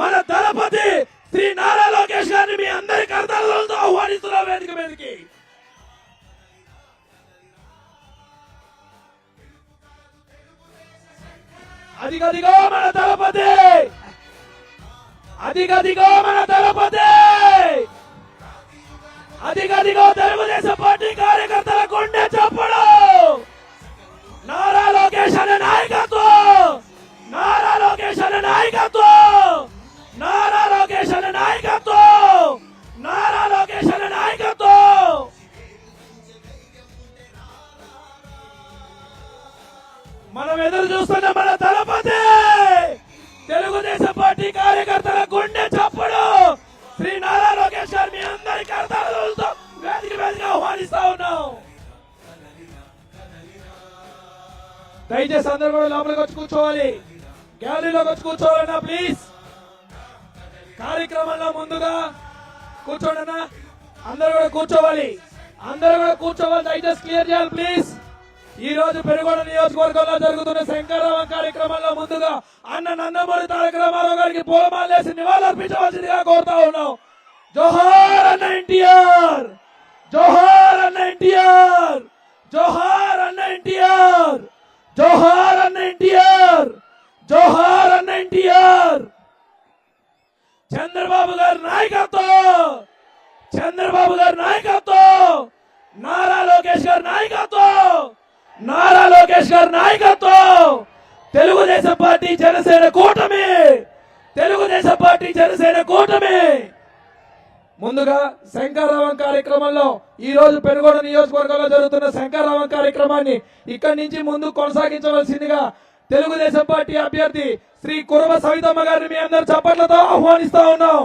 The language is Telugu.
మన దళపతి శ్రీ నారా లోకేష్ గారిని మీ అందరి కర్తలతో ఆహ్వానిస్తున్నాం వేదిక మీదకి. అదిగదిగో మన దళపతి! అదిగదిగో మన దళపతి! మనం ఎదురు చూస్తున్న మన తలపతి! తెలుగుదేశం పార్టీ కార్యకర్తల గుండె చప్పుడు! శ్రీ నారా లోకేష్ గారు మీ అందరి కర్తలతో వేదిక వేదిక ఆహ్వానిస్తా ఉన్నాం. దయచేసి అందరూ కూడా లోపలికి వచ్చి కూర్చోవాలి. గ్యాలరీలోకి వచ్చి కూర్చోవాలన్నా ప్లీజ్. కార్యక్రమంలో ముందుగా కూర్చోండి అన్నా అందరూ కూడా కూర్చోవాలి. అందరూ కూడా కూర్చోవాలి. దయచేసి క్లియర్ చేయాలి ప్లీజ్. ఈ రోజు పెరుగోడ నియోజకవర్గంలో జరుగుతున్న శంకరరావం కార్యక్రమంలో ముందుగా అన్న నందమూరి తారక రామారావు గారికి పూలమాలేసి నివాళులర్పించవలసిందిగా కోరుతా ఉన్నాం జోహార్ అన్న ఎన్టీఆర్ జోహార్ అన్న ఎన్టీఆర్ జోహార్ అన్న ఎన్టీఆర్ జోహార్ అన్న ఎన్టీఆర్ జోహార్ అన్న ఎన్టీఆర్ చంద్రబాబు గారి నాయకత్వం చంద్రబాబు గారి నాయకత్వం నారా లోకేష్ గారి నాయకత్వం నారా లోకేష్ గారి నాయకత్వం. తెలుగుదేశం పార్టీ జనసేన కూటమి. తెలుగుదేశం పార్టీ జనసేన కూటమి. ముందుగా శంకరరావం కార్యక్రమంలో ఈ రోజు పెనుగోడ నియోజకవర్గంలో జరుగుతున్న శంకరరావం కార్యక్రమాన్ని ఇక్కడి నుంచి ముందు కొనసాగించవలసిందిగా తెలుగుదేశం పార్టీ అభ్యర్థి శ్రీ కురవ సవితమ్మ గారిని మీ అందరు చప్పట్లతో ఆహ్వానిస్తా ఉన్నాం.